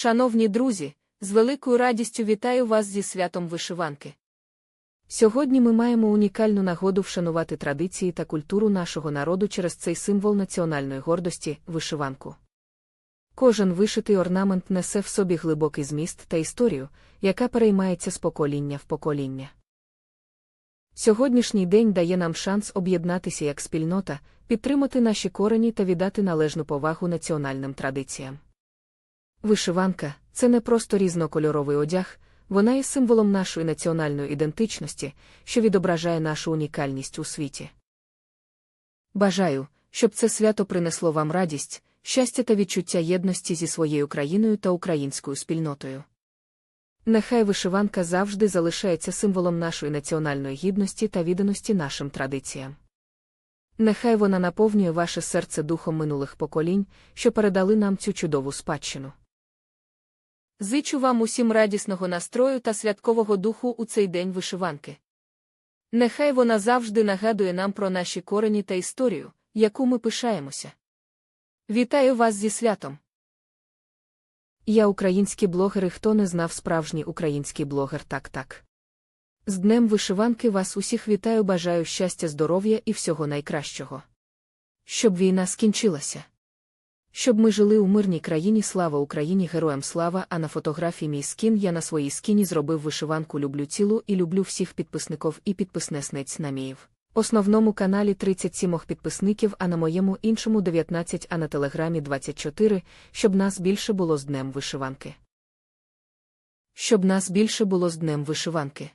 Шановні друзі, з великою радістю вітаю вас зі святом вишиванки. Сьогодні ми маємо унікальну нагоду вшанувати традиції та культуру нашого народу через цей символ національної гордості вишиванку. Кожен вишитий орнамент несе в собі глибокий зміст та історію, яка переймається з покоління в покоління. Сьогоднішній день дає нам шанс об'єднатися як спільнота, підтримати наші корені та віддати належну повагу національним традиціям. Вишиванка це не просто різнокольоровий одяг, вона є символом нашої національної ідентичності, що відображає нашу унікальність у світі. Бажаю, щоб це свято принесло вам радість, щастя та відчуття єдності зі своєю країною та українською спільнотою. Нехай вишиванка завжди залишається символом нашої національної гідності та відданості нашим традиціям. Нехай вона наповнює ваше серце духом минулих поколінь, що передали нам цю чудову спадщину. Зичу вам усім радісного настрою та святкового духу у цей день вишиванки. Нехай вона завжди нагадує нам про наші корені та історію, яку ми пишаємося. Вітаю вас зі святом! Я український блогер і хто не знав справжній український блогер так так. З Днем вишиванки вас усіх вітаю, бажаю щастя, здоров'я і всього найкращого. Щоб війна скінчилася. Щоб ми жили у мирній країні, слава Україні, героям слава! А на фотографії мій скін я на своїй скіні зробив вишиванку Люблю цілу і люблю всіх підписників і підписнесниць на міїв. Основному каналі 37 підписників, а на моєму іншому 19, а на телеграмі 24, щоб нас більше було з Днем вишиванки. Щоб нас більше було з Днем вишиванки.